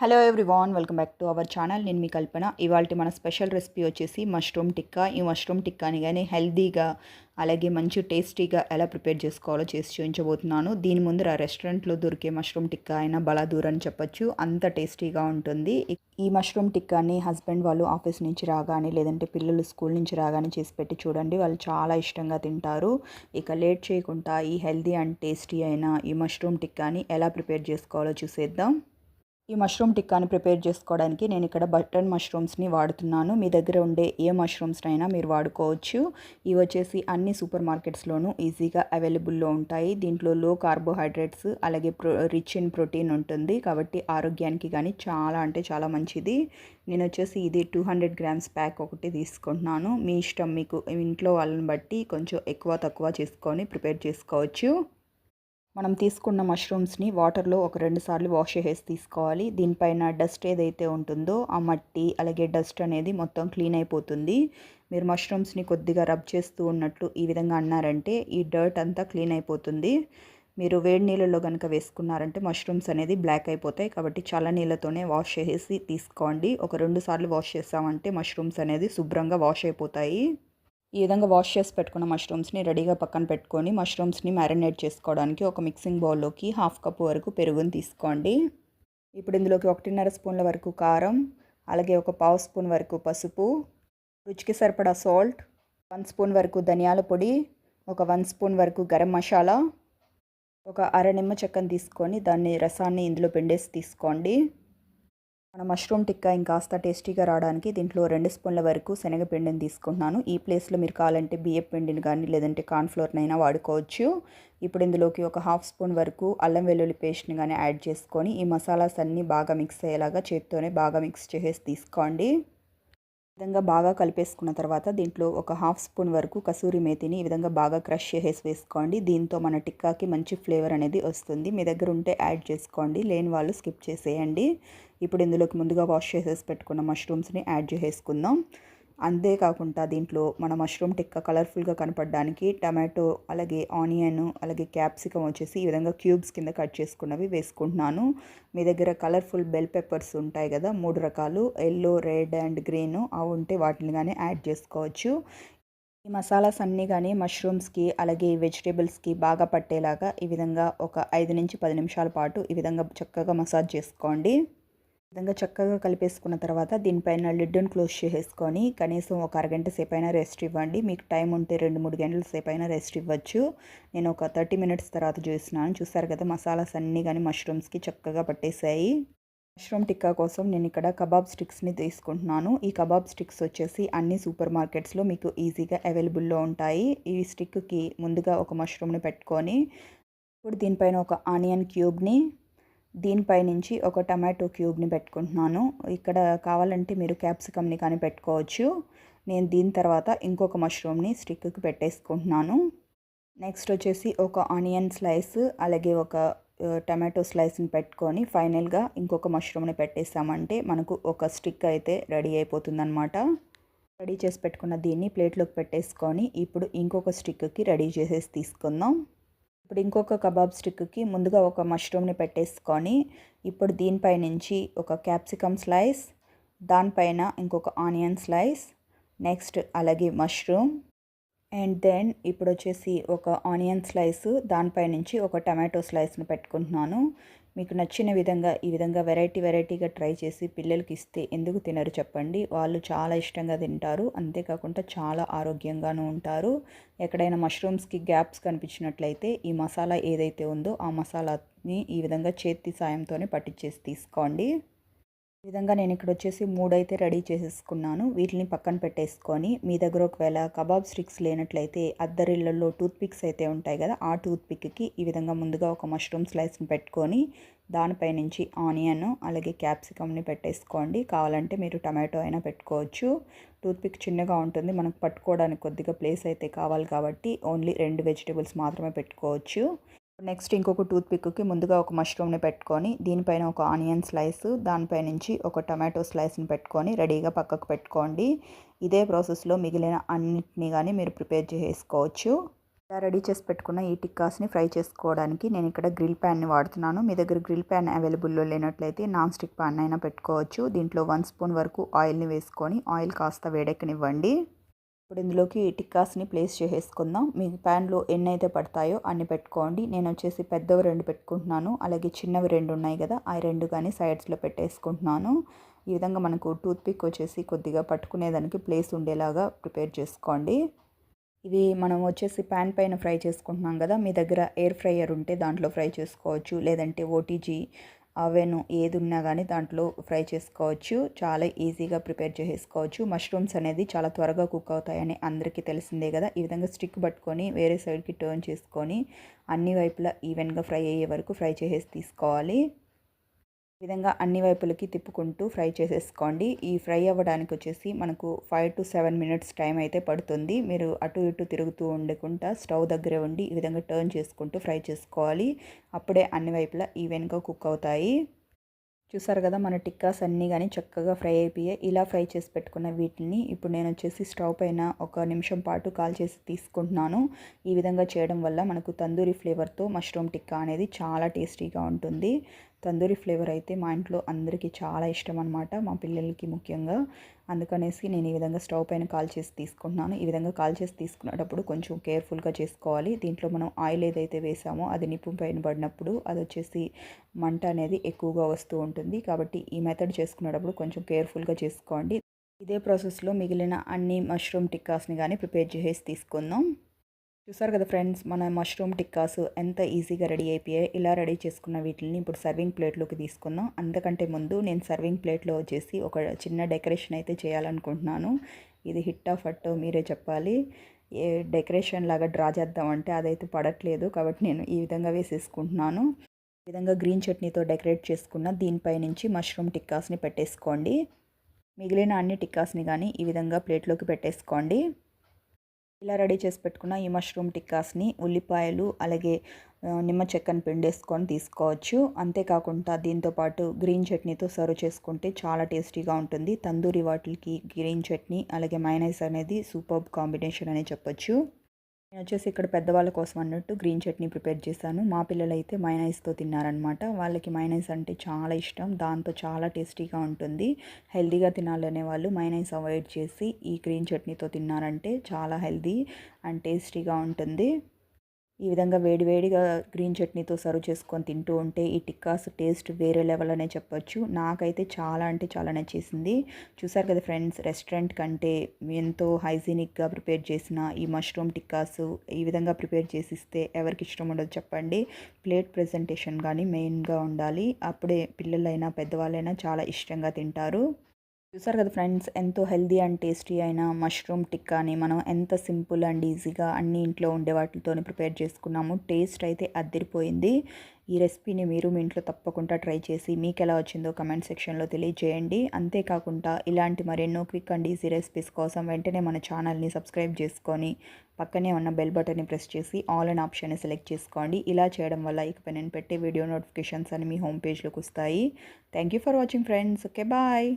Hello everyone welcome back to our channel నేను మీ కల్పన. ఇవాళ మన స్పెషల్ రెసిపీ వచ్చేసి మష్రూమ్ టిక్కా ఈ మష్రూమ్ టిక్కాని కానీ హెల్తీగా అలాగే మంచి టేస్టీగా ఎలా ప్రిపేర్ చేసుకోవాలో చేసి చూపించబోతున్నాను. దీని ముందర రెస్టారెంట్లో దొరికే మష్రూమ్ టిక్కా అయినా బలాదూర్ అని చెప్పొచ్చు. అంత టేస్టీగా ఉంటుంది. ఈ మష్రూమ్ టిక్కాని హస్బెండ్ వాళ్ళు ఆఫీస్ నుంచి రాగానే లేదంటే పిల్లలు స్కూల్ నుంచి రాగానే చేసి పెట్టి చూడండి. వాళ్ళు చాలా ఇష్టంగా తింటారు. ఇక లేట్ చేయకుండా ఈ హెల్తీ అండ్ టేస్టీ అయిన ఈ మష్రూమ్ టిక్కాని ఎలా ప్రిపేర్ చేసుకోవాలో చూసేద్దాం. ఈ మష్రూమ్ టిక్కాని ప్రిపేర్ చేసుకోవడానికి నేను ఇక్కడ బటన్ మష్రూమ్స్ని వాడుతున్నాను. మీ దగ్గర ఉండే ఏ మష్రూమ్స్ అయినా మీరు వాడుకోవచ్చు. ఇవి వచ్చేసి అన్ని సూపర్ మార్కెట్స్లోనూ ఈజీగా అవైలబుల్లో ఉంటాయి. దీంట్లో లో కార్బోహైడ్రేట్స్ అలాగే ప్రో రిచ్ ఇన్ ప్రోటీన్ ఉంటుంది. కాబట్టి ఆరోగ్యానికి కానీ చాలా అంటే చాలా మంచిది. నేను వచ్చేసి ఇది టూ హండ్రెడ్ గ్రామ్స్ ప్యాక్ ఒకటి తీసుకుంటున్నాను. మీ ఇష్టం మీకు ఇంట్లో వాళ్ళని బట్టి కొంచెం ఎక్కువ తక్కువ చేసుకొని ప్రిపేర్ చేసుకోవచ్చు. మనం తీసుకున్న మష్రూమ్స్ని వాటర్లో ఒక రెండు సార్లు వాష్ చేసి తీసుకోవాలి. దీనిపైన డస్ట్ ఏదైతే ఉంటుందో ఆ మట్టి అలాగే డస్ట్ అనేది మొత్తం క్లీన్ అయిపోతుంది. మీరు మష్రూమ్స్ని కొద్దిగా రబ్ చేస్తూ ఉన్నట్లు ఈ విధంగా అన్నారంటే ఈ డర్ట్ అంతా క్లీన్ అయిపోతుంది. మీరు వేడి నీళ్ళలో కనుక వేసుకున్నారంటే మష్రూమ్స్ అనేది బ్లాక్ అయిపోతాయి. కాబట్టి చల్ల నీళ్ళతోనే వాష్ చేసి తీసుకోండి. ఒక రెండు సార్లు వాష్ చేసామంటే మష్రూమ్స్ అనేది శుభ్రంగా వాష్ అయిపోతాయి. ఈ విధంగా వాష్ చేసి పెట్టుకున్న మష్రూమ్స్ని రెడీగా పక్కన పెట్టుకొని మష్రూమ్స్ని మ్యారినేట్ చేసుకోవడానికి ఒక మిక్సింగ్ బౌల్లోకి హాఫ్ కప్ వరకు పెరుగుని తీసుకోండి. ఇప్పుడు ఇందులోకి ఒకటిన్నర స్పూన్ల వరకు కారం అలాగే ఒక పావు స్పూన్ వరకు పసుపు రుచికి సరిపడా సాల్ట్ వన్ స్పూన్ వరకు ధనియాల పొడి ఒక వన్ స్పూన్ వరకు గరం మసాలా ఒక అర నిమ్మ చెక్కను తీసుకొని దాన్ని రసాన్ని ఇందులో పిండేసి తీసుకోండి. మన మష్రూమ్ టిక్కా ఇంకాస్త టేస్టీగా రావడానికి దీంట్లో రెండు స్పూన్ల వరకు శనగపిండిని తీసుకుంటున్నాను. ఈ ప్లేస్లో మీరు కావాలంటే బియ్యం పిండిని కానీ లేదంటే కార్న్ఫ్లోర్నైనా వాడుకోవచ్చు. ఇప్పుడు ఇందులోకి ఒక హాఫ్ స్పూన్ వరకు అల్లం వెల్లుల్లి పేస్ట్ని కానీ యాడ్ చేసుకొని ఈ మసాలాస్ అన్నీ బాగా మిక్స్ అయ్యేలాగా చేతితోనే బాగా మిక్స్ చేసేసి తీసుకోండి. విధంగా బాగా కలిపేసుకున్న తర్వాత దీంట్లో ఒక హాఫ్ స్పూన్ వరకు కసూరి మేతిని ఈ విధంగా బాగా క్రష్ చేసేసి వేసుకోండి. దీంతో మన టిక్కాకి మంచి ఫ్లేవర్ అనేది వస్తుంది. మీ దగ్గర ఉంటే యాడ్ చేసుకోండి. లేని వాళ్ళు స్కిప్ చేసేయండి. ఇప్పుడు ఇందులోకి ముందుగా వాష్ చేసేసి పెట్టుకున్న మష్రూమ్స్ని యాడ్ చేసేసుకుందాం. అంతేకాకుండా దీంట్లో మన మష్రూమ్ టిక్క కలర్ఫుల్గా కనపడడానికి టమాటో అలాగే ఆనియన్ అలాగే క్యాప్సికమ్ వచ్చేసి ఈ విధంగా క్యూబ్స్ కింద కట్ చేసుకున్నవి వేసుకుంటున్నాను. మీ దగ్గర కలర్ఫుల్ బెల్ పెప్పర్స్ ఉంటాయి కదా మూడు రకాలు. ఎల్లో రెడ్ అండ్ గ్రీన్ అవి ఉంటే వాటిని కానీ యాడ్ చేసుకోవచ్చు. ఈ మసాలాస్ అన్నీ కానీ మష్రూమ్స్కి అలాగే వెజిటేబుల్స్కి బాగా పట్టేలాగా ఈ విధంగా ఒక ఐదు నుంచి పది నిమిషాల పాటు ఈ విధంగా చక్కగా మసాజ్ చేసుకోండి. విధంగా చక్కగా కలిపేసుకున్న తర్వాత దీనిపైన లిడ్డును క్లోజ్ చేసేసుకొని కనీసం ఒక అరగంట సేపు అయినా రెస్ట్ ఇవ్వండి. మీకు టైం ఉంటే రెండు మూడు గంటల సేపు అయినా రెస్ట్ ఇవ్వచ్చు. నేను ఒక థర్టీ మినిట్స్ తర్వాత చూసినాను చూసారు కదా మసాలాస్ అన్నీ కానీ మష్రూమ్స్కి చక్కగా పట్టేసాయి మష్రూమ్ టిక్కా కోసం నేను ఇక్కడ కబాబ్ స్టిక్స్ని తీసుకుంటున్నాను. ఈ కబాబ్ స్టిక్స్ వచ్చేసి అన్ని సూపర్ మార్కెట్స్లో మీకు ఈజీగా అవైలబుల్లో ఉంటాయి. ఈ స్టిక్కి ముందుగా ఒక మష్రూమ్ని పెట్టుకొని ఇప్పుడు దీనిపైన ఒక ఆనియన్ క్యూబ్ని దీనిపై నుంచి ఒక టమాటో క్యూబ్ని పెట్టుకుంటున్నాను. ఇక్కడ కావాలంటే మీరు క్యాప్సికమ్ని కానీ పెట్టుకోవచ్చు. నేను దీని తర్వాత ఇంకొక మష్రూమ్ని స్టిక్కి పెట్టేసుకుంటున్నాను. నెక్స్ట్ వచ్చేసి ఒక ఆనియన్ స్లైస్ అలాగే ఒక టమాటో స్లైస్ని పెట్టుకొని ఫైనల్గా ఇంకొక మష్రూమ్ని పెట్టేసామంటే మనకు ఒక స్టిక్ అయితే రెడీ అయిపోతుందన్నమాట. రెడీ చేసి పెట్టుకున్న దీన్ని ప్లేట్లోకి పెట్టేసుకొని ఇప్పుడు ఇంకొక స్టిక్కి రెడీ చేసేసి తీసుకుందాం. ఇప్పుడు ఇంకొక కబాబ్ స్టిక్కి ముందుగా ఒక మష్రూమ్ని పెట్టేసుకొని ఇప్పుడు దీనిపై నుంచి ఒక క్యాప్సికమ్ స్లైస్ దానిపైన ఇంకొక ఆనియన్ స్లైస్ నెక్స్ట్ అలాగే మష్రూమ్ అండ్ దెన్ ఇప్పుడు వచ్చేసి ఒక ఆనియన్ స్లైస్ దానిపై నుంచి ఒక టమాటో స్లైస్ని పెట్టుకుంటున్నాను. మీకు నచ్చిన విధంగా ఈ విధంగా వెరైటీ వెరైటీగా ట్రై చేసి పిల్లలకి ఇస్తే ఎందుకు తినరు చెప్పండి. వాళ్ళు చాలా ఇష్టంగా తింటారు. అంతేకాకుండా చాలా ఆరోగ్యంగాను ఉంటారు. ఎక్కడైనా మష్రూమ్స్కి గ్యాప్స్ కనిపించినట్లయితే ఈ మసాలా ఏదైతే ఉందో ఆ మసాలాని ఈ విధంగా చేతి సాయంతోనే పట్టించేసి తీసుకోండి. విధంగా నేను ఇక్కడ వచ్చేసి మూడైతే రెడీ చేసేసుకున్నాను. వీటిని పక్కన పెట్టేసుకొని మీ దగ్గర ఒకవేళ కబాబ్ స్టిక్స్ లేనట్లయితే అద్దరిళ్ళల్లో టూత్పిక్స్ అయితే ఉంటాయి కదా ఆ టూత్పిక్కి ఈ విధంగా ముందుగా ఒక మష్రూమ్ స్లైస్ని పెట్టుకొని దానిపై నుంచి ఆనియన్ అలాగే క్యాప్సికమ్ని పెట్టేసుకోండి. కావాలంటే మీరు టమాటో అయినా పెట్టుకోవచ్చు. టూత్పిక్ చిన్నగా ఉంటుంది మనకు పట్టుకోవడానికి కొద్దిగా ప్లేస్ అయితే కావాలి కాబట్టి ఓన్లీ రెండు వెజిటేబుల్స్ మాత్రమే పెట్టుకోవచ్చు. నెక్స్ట్ ఇంకొక టూత్ పిక్కి ముందుగా ఒక మష్రూమ్ని పెట్టుకొని దీనిపైన ఒక ఆనియన్ స్లైస్ దానిపై నుంచి ఒక టమాటో స్లైస్ని పెట్టుకొని రెడీగా పక్కకు పెట్టుకోండి. ఇదే ప్రాసెస్లో మిగిలిన అన్నిటిని కానీ మీరు ప్రిపేర్ చేసుకోవచ్చు. ఇలా రెడీ చేసి పెట్టుకున్న ఈ టిక్కాస్ని ఫ్రై చేసుకోవడానికి నేను ఇక్కడ గ్రిల్ ప్యాన్ని వాడుతున్నాను. మీ దగ్గర గ్రిల్ ప్యాన్ అవైలబుల్లో లేనట్లయితే నాన్ స్టిక్ ప్యాన్ అయినా పెట్టుకోవచ్చు. దీంట్లో వన్ స్పూన్ వరకు ఆయిల్ని వేసుకొని ఆయిల్ కాస్త వేడెక్కనివ్వండి. ఇప్పుడు ఇందులోకి టిక్కాస్ని ప్లేస్ చేసేసుకుందాం. మీ ప్యాన్లో ఎన్ని అయితే పడతాయో అన్ని పెట్టుకోండి. నేను వచ్చేసి పెద్దవి రెండు పెట్టుకుంటున్నాను. అలాగే చిన్నవి రెండు ఉన్నాయి కదా ఆ రెండు కానీ సైడ్స్లో పెట్టేసుకుంటున్నాను. ఈ విధంగా మనకు టూత్ పిక్ వచ్చేసి కొద్దిగా పట్టుకునేదానికి ప్లేస్ ఉండేలాగా ప్రిపేర్ చేసుకోండి. ఇవి మనం వచ్చేసి ప్యాన్ పైన ఫ్రై చేసుకుంటున్నాం కదా మీ దగ్గర ఎయిర్ ఫ్రైయర్ ఉంటే దాంట్లో ఫ్రై చేసుకోవచ్చు. లేదంటే ఓటీజీ అవెను ఏది ఉన్నా కానీ దాంట్లో ఫ్రై చేసుకోవచ్చు. చాలా ఈజీగా ప్రిపేర్ చేసుకోవచ్చు మష్రూమ్స్ అనేది చాలా త్వరగా కుక్ అవుతాయని అందరికీ తెలిసిందే కదా. ఈ విధంగా స్టిక్ పట్టుకొని వేరే సైడ్కి టర్న్ చేసుకొని అన్ని వైపులా ఈవెన్గా ఫ్రై అయ్యే వరకు ఫ్రై చేసేసి తీసుకోవాలి. విధంగా అన్ని వైపులకి తిప్పుకుంటూ ఫ్రై చేసేసుకోండి. ఈ ఫ్రై అవ్వడానికి వచ్చేసి మనకు five to seven minutes time అయితే పడుతుంది. మీరు అటు ఇటు తిరుగుతూ ఉండకుండా స్టవ్ దగ్గరే ఉండి ఈ విధంగా టర్న్ చేసుకుంటూ ఫ్రై చేసుకోవాలి. అప్పుడే అన్ని వైపులా ఈవెన్గా కుక్ అవుతాయి. చూసారు కదా మన టిక్కాస్ అన్నీ కానీ చక్కగా ఫ్రై అయిపోయాయి ఇలా ఫ్రై చేసి పెట్టుకున్న వీటిని ఇప్పుడు నేను వచ్చేసి స్టవ్ పైన ఒక నిమిషం పాటు కాల్ చేసి తీసుకుంటున్నాను. ఈ విధంగా చేయడం వల్ల మనకు తందూరి ఫ్లేవర్తో మష్రూమ్ టిక్కా అనేది చాలా టేస్టీగా ఉంటుంది. తందూరి ఫ్లేవర్ అయితే మా ఇంట్లో అందరికీ చాలా ఇష్టం అనమాట మా పిల్లలకి ముఖ్యంగా. అందుకనేసి నేను ఈ విధంగా స్టవ్ పైన కాల్ చేసి తీసుకుంటున్నాను. ఈ విధంగా కాల్ చేసి తీసుకునేటప్పుడు కొంచెం కేర్ఫుల్గా చేసుకోవాలి. దీంట్లో మనం ఆయిల్ ఏదైతే వేసామో అది నిప్పు పైన పడినప్పుడు అది వచ్చేసి మంట అనేది ఎక్కువగా వస్తూ ఉంటుంది. కాబట్టి ఈ మెథడ్ చేసుకునేటప్పుడు కొంచెం కేర్ఫుల్గా చేసుకోండి. ఇదే ప్రాసెస్లో మిగిలిన అన్ని మష్రూమ్ టిక్కాస్ని కానీ ప్రిపేర్ చేసి తీసుకుందాం. చూసారు కదా ఫ్రెండ్స్ మన మష్రూమ్ టిక్కాస్ ఎంత ఈజీగా రెడీ అయిపోయాయి ఇలా రెడీ చేసుకున్న వీటిని ఇప్పుడు సర్వింగ్ ప్లేట్లోకి తీసుకుందాం. అంతకంటే ముందు నేను సర్వింగ్ ప్లేట్లో వచ్చేసి ఒక చిన్న డెకరేషన్ అయితే చేయాలనుకుంటున్నాను. ఇది హిట్ ఆఫ్ అట్ మీరే చెప్పాలి. ఏ డెకరేషన్ లాగా డ్రా చేద్దామంటే అదైతే పడట్లేదు కాబట్టి నేను ఈ విధంగా వేసేసుకుంటున్నాను. ఈ విధంగా గ్రీన్ చట్నీతో డెకరేట్ చేసుకున్న దీనిపై నుంచి మష్రూమ్ టిక్కాస్ని పెట్టేసుకోండి. మిగిలిన అన్ని టిక్కాస్ని కానీ ఈ విధంగా ప్లేట్లోకి పెట్టేసుకోండి. ఇలా రెడీ చేసి పెట్టుకున్న ఈ మష్రూమ్ టిక్కాస్ని ఉల్లిపాయలు అలాగే నిమ్మ చెక్కను పిండేసుకొని తీసుకోవచ్చు. అంతేకాకుండా దీంతోపాటు గ్రీన్ చట్నీతో సర్వ్ చేసుకుంటే చాలా టేస్టీగా ఉంటుంది. తందూరి వాటికి గ్రీన్ చట్నీ అలాగే మైనైస్ అనేది సూపర్ కాంబినేషన్ అని చెప్పొచ్చు. నేను వచ్చేసి ఇక్కడ పెద్దవాళ్ళ కోసం అన్నట్టు గ్రీన్ చట్నీ ప్రిపేర్ చేశాను. మా పిల్లలు అయితే మైనైస్తో తిన్నారనమాట వాళ్ళకి మైనైస్ అంటే చాలా ఇష్టం. దాంతో చాలా టేస్టీగా ఉంటుంది. హెల్దీగా తినాలనే వాళ్ళు మైనైస్ అవాయిడ్ చేసి ఈ గ్రీన్ చట్నీతో తిన్నారంటే చాలా హెల్దీ అండ్ టేస్టీగా ఉంటుంది. ఈ విధంగా వేడివేడిగా గ్రీన్ చట్నీతో సర్వ్ చేసుకొని తింటూ ఉంటే ఈ టిక్కాస్ టేస్ట్ వేరే లెవెల్ అనే చెప్పొచ్చు. నాకైతే చాలా అంటే చాలా నచ్చేసింది. చూసారు కదా ఫ్రెండ్స్ రెస్టారెంట్ కంటే ఎంతో హైజీనిక్గా ప్రిపేర్ చేసిన ఈ మష్రూమ్ టిక్కాస్ ఈ విధంగా ప్రిపేర్ చేసిస్తే ఎవరికి ఇష్టం ఉండదు చెప్పండి. ప్లేట్ ప్రజెంటేషన్ కానీ మెయిన్గా ఉండాలి. అప్పుడే పిల్లలైనా పెద్దవాళ్ళైనా చాలా ఇష్టంగా తింటారు. చూసారు కదా ఫ్రెండ్స్ ఎంతో హెల్దీ అండ్ టేస్టీ అయిన మష్రూమ్ టిక్కాని మనం ఎంత సింపుల్ అండ్ ఈజీగా అన్ని ఇంట్లో ఉండే వాటితోనే ప్రిపేర్ చేసుకున్నాము. టేస్ట్ అయితే అద్దరిపోయింది ఈ రెసిపీని మీరు మీ ఇంట్లో తప్పకుండా ట్రై చేసి మీకు ఎలా వచ్చిందో కమెంట్ సెక్షన్లో తెలియజేయండి. అంతేకాకుండా ఇలాంటి మరెన్నో క్విక్ అండ్ ఈజీ రెసిపీస్ కోసం వెంటనే మన ఛానల్ని సబ్స్క్రైబ్ చేసుకొని పక్కనే ఉన్న బెల్ బటన్ని ప్రెస్ చేసి ఆల్ అండ్ ఆప్షన్ని సెలెక్ట్ చేసుకోండి. ఇలా చేయడం వల్ల ఇకపై నేను పెట్టే వీడియో నోటిఫికేషన్స్ అని మీ హోమ్ పేజ్లోకి వస్తాయి. Thank you for watching friends. Okay bye.